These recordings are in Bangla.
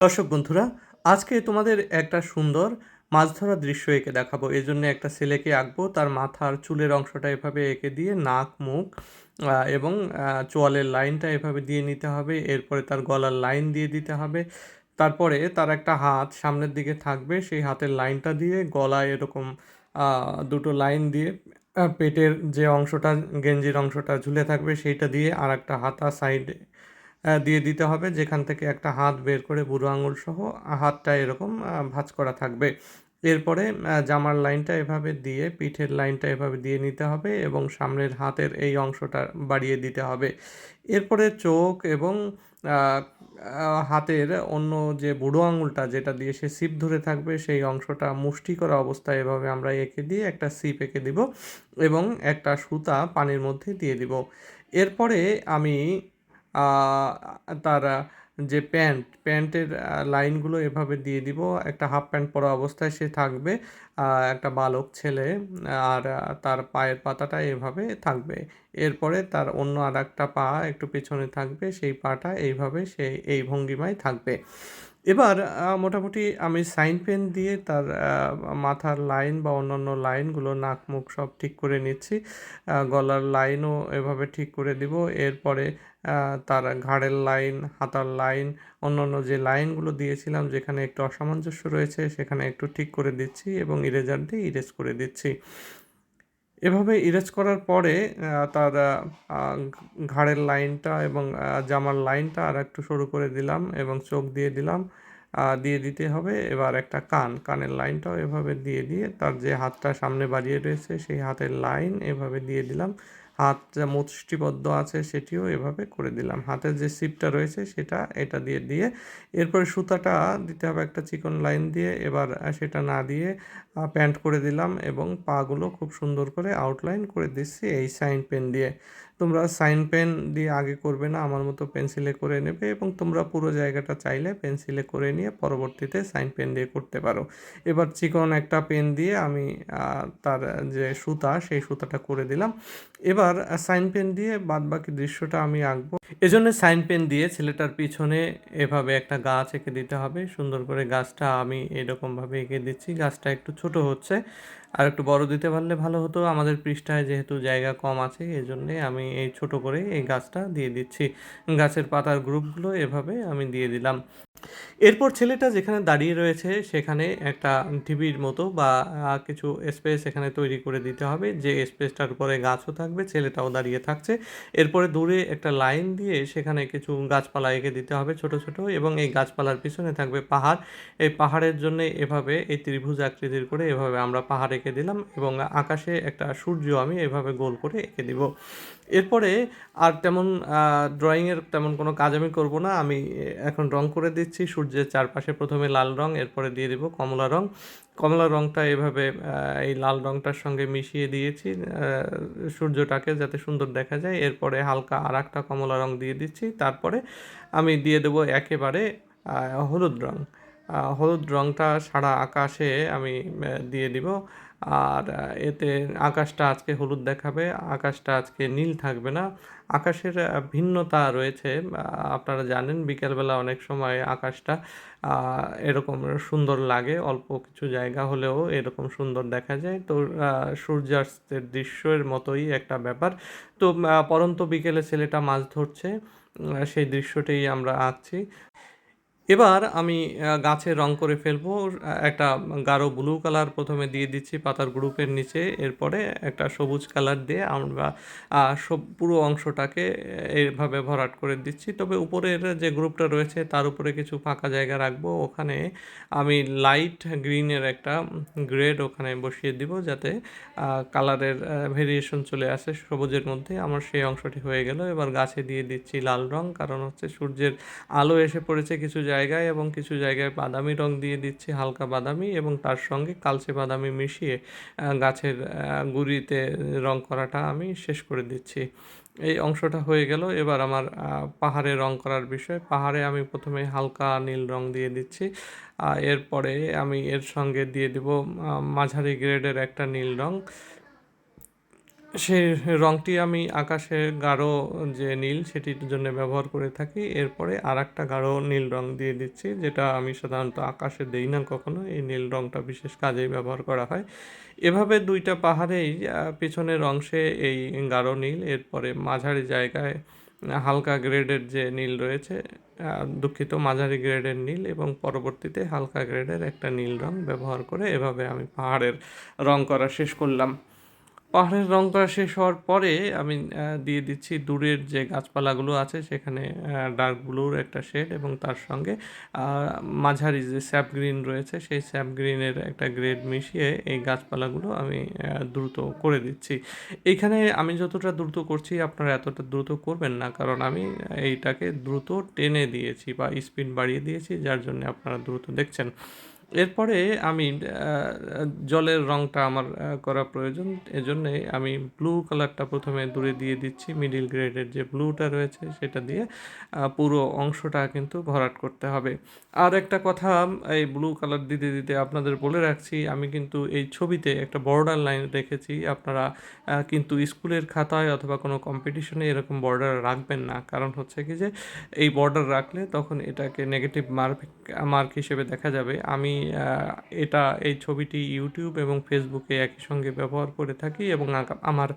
দর্শক বন্ধুরা, আজকে তোমাদের একটা সুন্দর মাছ ধরার দৃশ্য এঁকে দেখাবো। এই জন্য একটা ছেলেকে আঁকবো, তার মাথার চুলের অংশটা এভাবে এঁকে দিয়ে নাক, মুখ এবং চোয়ালের লাইনটা এভাবে দিয়ে নিতে হবে। এরপরে তার গলার লাইন দিয়ে দিতে হবে। তারপরে তার একটা হাত সামনের দিকে থাকবে, সেই হাতের লাইনটা দিয়ে গলায় এরকম দুটো লাইন দিয়ে পেটের যে অংশটা, গেঞ্জির অংশটা ঝুলে থাকবে, সেইটা দিয়ে আর একটা হাতা সাইডে দিয়ে দিতে হবে। যেখান থেকে একটা হাত বের করে বুড়ো আঙুল সহ হাতটা এরকম ভাঁজ করা থাকবে। এরপরে জামার লাইনটা এভাবে দিয়ে, পিঠের লাইনটা এভাবে দিয়ে নিতে হবে এবং সামনের হাতের এই অংশটা বাড়িয়ে দিতে হবে। এরপরে চোখ এবং হাতের অন্য যে বুড়ো আঙুলটা যেটা দিয়ে সে সিপ ধরে থাকবে, সেই অংশটা মুষ্টি করা অবস্থায় এভাবে আমরা এঁকে দিয়ে একটা সিপ এঁকে দিব এবং একটা সুতা পানির মধ্যে দিয়ে দিব। এরপরে আমি তার যে প্যান্ট, প্যান্টের লাইনগুলো এভাবে দিয়ে দিব। একটা হাফ প্যান্ট পরা অবস্থায় সে থাকবে একটা বালক ছেলে, আর তার পায়ের পাতাটা এভাবে থাকবে। এরপরে তার অন্য আর একটা পা একটু পেছনে থাকবে, সেই পাটা এইভাবে সে এই ভঙ্গিমায় থাকবে। এবার মোটামুটি আমি সাইন পেন দিয়ে তার মাথার লাইন বা অন্যান্য লাইনগুলো নাক মুখ সব ঠিক করে নিচ্ছি। গলার লাইনও এভাবে ঠিক করে দিব। এরপরে তার ঘাড়ের লাইন, হাতার লাইন, অন্যান্য যে লাইনগুলো দিয়েছিলাম, যেখানে একটু অসামঞ্জস্য রয়েছে, সেখানে একটু ঠিক করে দিচ্ছি এবং ইরেজার দিয়ে ইরেজ করে দিচ্ছি। এভাবে ইরেজ করার পরে তার ঘাড়ের লাইনটা এবং জামার লাইনটা আর একটু সরু করে দিলাম এবং চোখ দিয়ে দিলাম। দিয়ে দিতে হবে। এবার একটা কান, কানের লাইনটাও এভাবে দিয়ে দিয়ে তার যে হাতটা সামনে বাড়িয়ে রয়েছে, সেই হাতের লাইন এভাবে দিয়ে দিলাম। হাত যা মুষ্টিবদ্ধ আছে সেটিও এভাবে করে দিলাম। হাতের যে সিপটা রয়েছে সেটা এটা দিয়ে দিয়ে এরপরে সুতাটা দিতে হবে একটা চিকন লাইন দিয়ে। এবার সেটা না দিয়ে প্যান্ট করে দিলাম এবং পাগুলো খুব সুন্দর করে আউটলাইন করে দিচ্ছি এই সাইন পেন দিয়ে। তোমরা সাইন পেন দিয়ে আগে করবে না, আমার মতো পেন্সিলে করে নেবে এবং তোমরা পুরো জায়গাটা চাইলে পেন্সিলে করে নিয়ে পরবর্তীতে সাইন পেন দিয়ে করতে পারো। এবার চিকন একটা পেন দিয়ে আমি তার যে সুতা, সেই সুতাটা করে দিলাম। এবার সাইন পেন দিয়ে বাদবাকি দৃশ্যটা আমি আঁকবো। এজন্য সাইন পেন দিয়ে ছেলেটার পিছনে এভাবে একটা গাছ এঁকে দিতে হবে। সুন্দর করে গাছটা আমি এরকমভাবে এঁকে দিচ্ছি। গাছটা একটু ছোট হচ্ছে, আর একটু বড় দিতে পারলে ভালো হতো। আমাদের পৃষ্ঠায় যেহেতু জায়গা কম আছে এই জন্যে আমি এই ছোট করে এই গাছটা দিয়ে দিচ্ছি। গাছের পাতার গ্রুপগুলো এভাবে আমি দিয়ে দিলাম। এরপর ছেলেটা যেখানে দাঁড়িয়ে রয়েছে, সেখানে একটা ঢিবির মতো বা কিছু স্পেস এখানে তৈরি করে দিতে হবে। যে স্পেসটার উপরে গাছও থাকবে, ছেলেটাও দাঁড়িয়ে থাকছে। এরপরে দূরে একটা লাইন দিয়ে সেখানে কিছু গাছপালা এঁকে দিতে হবে ছোট ছোট এবং এই গাছপালার পিছনে থাকবে পাহাড়। এই পাহাড়ের জন্য এভাবে এই ত্রিভুজ আকৃতির করে এভাবে আমরা পাহাড় এঁকে দিলাম এবং আকাশে একটা সূর্য আমি এভাবে গোল করে এঁকে দিব। এরপরে আর তেমন ড্রয়িংয়ের তেমন কোনো কাজ আমি করব না। আমি এখন রং করে দিচ্ছি। সূর্যের চারপাশে প্রথমে লাল রং, এরপরে দিয়ে দেব কমলা রং। কমলা রংটা এভাবে এই লাল রংটার সঙ্গে মিশিয়ে দিয়েছি সূর্যটাকে যাতে সুন্দর দেখা যায়। এরপরে হালকা আর একটা কমলা রং দিয়ে দিচ্ছি। তারপরে আমি দিয়ে দেবো একেবারে হলুদ রং। আহ, হলুদ রংটা সারা আকাশে আমি দিয়ে দিব। আর এতে আকাশটা আজকে হলুদ দেখাবে, আকাশটা আজকে নীল থাকবে না। আকাশের ভিন্নতা রয়েছে আপনারা জানেন বিকেলবেলা অনেক সময় আকাশটা এরকম সুন্দর লাগে, অল্প কিছু জায়গা হলেও এরকম সুন্দর দেখা যায়। তো সূর্যাস্তের দৃশ্যের মতোই একটা ব্যাপার। তো পরন্ত বিকেলে ছেলেটা মাছ ধরছে সেই দৃশ্যটাই আমরা আঁকছি। এবার আমি গাছে রং করে ফেলব। একটা গাঢ় ব্লু কালার প্রথমে দিয়ে দিচ্ছি পাতার গ্রুপের নিচে। এরপরে একটা সবুজ কালার দিয়ে আমরা সব পুরো অংশটাকে এইভাবে ভরাট করে দিচ্ছি। তবে উপরের যে গ্রুপটা রয়েছে তার উপরে কিছু ফাঁকা জায়গা রাখব। ওখানে আমি লাইট গ্রিনের একটা গ্রেড ওখানে বসিয়ে দিব যাতে কালারের ভেরিয়েশন চলে আসে সবুজের মধ্যে। আমার সেই অংশটি হয়ে গেল। এবার গাছে দিয়ে দিচ্ছি লাল রং। কারণ হচ্ছে সূর্যের আলো এসে পড়েছে কিছু জায়গায় এবং কিছু জায়গায় বাদামি রং দিয়ে দিচ্ছি, হালকা বাদামি এবং তার সঙ্গে কালচে বাদামি মিশিয়ে গাছের গুঁড়িতে রং করাটা আমি শেষ করে দিচ্ছি। এই অংশটা হয়ে গেল। এবার আমার পাহাড়ে রং করার বিষয়। পাহাড়ে আমি প্রথমে হালকা নীল রং দিয়ে দিচ্ছি। এরপরে আমি এর সঙ্গে দিয়ে দেব মাঝারি গ্রেডের একটা নীল রং। সেই রঙটি আমি আকাশের গাঢ় যে নীল সেটির জন্য ব্যবহার করে থাকি। এরপরে আর একটা গাঢ় নীল রং দিয়ে দিচ্ছি, যেটা আমি সাধারণত আকাশে দেই না কখনো। এই নীল রংটা বিশেষ কাজেই ব্যবহার করা হয়। এভাবে দুইটা পাহাড়েই পিছনের অংশে এই গাঢ় নীল, এরপরে মাঝারি জায়গায় হালকা গ্রেডের যে নীল রয়েছে দুঃখিত মাঝারি গ্রেডের নীল এবং পরবর্তীতে হালকা গ্রেডের একটা নীল রং ব্যবহার করে এভাবে আমি পাহাড়ের রং করা শেষ করলাম। পাহাড়ের রং করা শেষ হওয়ার পরে আমি দিয়ে দিচ্ছি দূরের যে গাছপালাগুলো আছে, সেখানে ডার্ক ব্লুর একটা শেড এবং তার সঙ্গে মাঝারি যে স্যাপ গ্রিন রয়েছে, সেই স্যাপ গ্রিনের একটা গ্রেড মিশিয়ে এই গাছপালাগুলো আমি দ্রুত করে দিচ্ছি। এইখানে আমি যতটা দ্রুত করছি, আপনারা এতটা দ্রুত করবেন না, কারণ আমি এইটাকে দ্রুত টেনে দিয়েছি বা স্পিড বাড়িয়ে দিয়েছি, যার জন্য আপনারা দ্রুত দেখছেন। এরপরে আমি জলের রঙটা আমার করা প্রয়োজন। এজন্যে আমি ব্লু কালারটা প্রথমে দূরে দিয়ে দিচ্ছি মিডিল গ্রেডের যে ব্লুটা রয়েছে সেটা দিয়ে পুরো অংশটা কিন্তু ভরাট করতে হবে। আর একটা কথা, এই ব্লু কালার দিতে দিতে আপনাদের বলে রাখছি, আমি কিন্তু এই ছবিতে একটা বর্ডার লাইন রেখেছি আপনারা কিন্তু স্কুলের খাতায় অথবা কোনো কম্পিটিশনে এরকম বর্ডার রাখবেন না। কারণ হচ্ছে কি যে, এই বর্ডার রাখলে তখন এটাকে নেগেটিভ মার্ক মার্ক হিসেবে দেখা যাবে। আমি এটা এই ছবিটি ইউটিউব এবং ফেসবুকে একই সঙ্গে ব্যবহার করে থাকি এবং আমার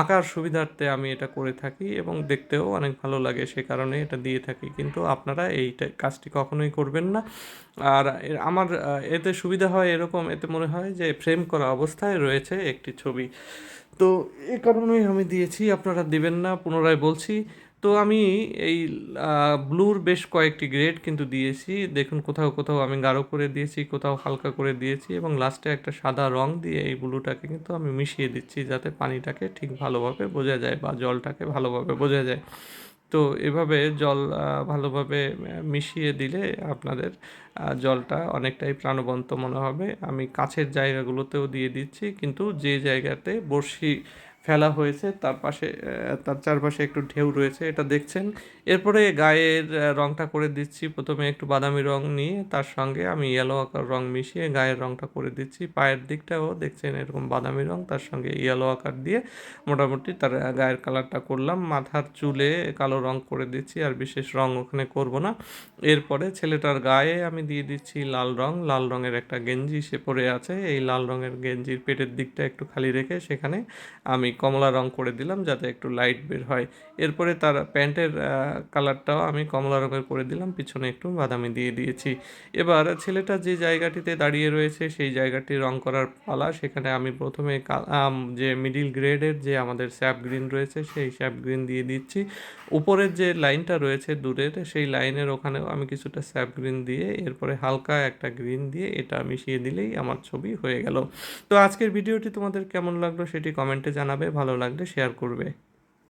আঁকার সুবিধার্থে আমি এটা করে থাকি এবং দেখতেও অনেক ভালো লাগে, সে কারণে এটা দিয়ে থাকি। কিন্তু আপনারা এই কাজটি কখনোই করবেন না। আর আমার এতে সুবিধা হয় এরকম, এতে মনে হয় যে ফ্রেম করা অবস্থায় রয়েছে একটি ছবি। তো এ কারণেই আমি দিয়েছি, আপনারা দিবেন না, পুনরায় বলছি তো আমি এই ব্লুর বেশ কয়েকটি গ্রেড কিন্তু দিয়েছি। দেখুন কোথাও কোথাও আমি গাঢ় করে দিয়েছি, কোথাও হালকা করে দিয়েছি এবং লাস্টে একটা সাদা রং দিয়ে এই ব্লুটাকে কিন্তু আমি মিশিয়ে দিচ্ছি যাতে পানিটাকে ঠিক ভালোভাবে বোঝা যায় বা জলটাকে ভালোভাবে বোঝা যায়। তো এভাবে জল ভালোভাবে মিশিয়ে দিলে আপনাদের জলটা অনেকটাই প্রাণবন্ত মনে হবে। আমি কাছের জায়গাগুলোতেও দিয়ে দিচ্ছি, কিন্তু যে জায়গাতে বড়শি ফেলা হয়েছে, তার পাশে তার চারপাশে একটু ঢেউ রয়েছে, এটা দেখছেন। এরপরে গায়ের রংটা করে দিচ্ছি। প্রথমে একটু বাদামি রং নিয়ে, তার সঙ্গে আমি ইয়েলো আকার রং মিশিয়ে গায়ের রংটা করে দিচ্ছি। পায়ের দিকটাও দেখছেন এরকম বাদামি রং, তার সঙ্গে ইয়েলো আকার দিয়ে মোটামুটি তার গায়ের কালারটা করলাম। মাথার চুলে কালো রং করে দিচ্ছি, আর বিশেষ রং ওখানে করব না। এরপরে ছেলেটার গায়ে আমি দিয়ে দিচ্ছি লাল রং। লাল রঙের একটা গেঞ্জি সে পরে আছে। এই লাল রঙের গেঞ্জির পেটের দিকটা একটু খালি রেখে সেখানে আমি কমলা রং করে দিলাম যাতে একটু লাইট বের হয়। এরপরে তার প্যান্টের কালারটাও আমি কমলা রঙের করে দিলাম, পিছনে একটু বাদামি দিয়ে দিয়েছি। এবার ছেলেটা যে জায়গাটিতে দাঁড়িয়ে রয়েছে সেই জায়গাটি রং করার পালা। সেখানে আমি প্রথমে যে মিডিল গ্রেডের যে আমাদের স্যাপ গ্রিন রয়েছে সেই স্যাপ গ্রিন দিয়ে দিচ্ছি। উপরের যে লাইনটা রয়েছে দূরের সেই লাইনের ওখানেও আমি কিছুটা স্যাপ গ্রিন দিয়ে, এরপরে হালকা একটা গ্রিন দিয়ে এটা মিশিয়ে দিলেই আমার ছবি হয়ে গেল। তো আজকের ভিডিওটি তোমাদের কেমন লাগল সেটি কমেন্টে জানাবে ভালো লাগলে শেয়ার করবে।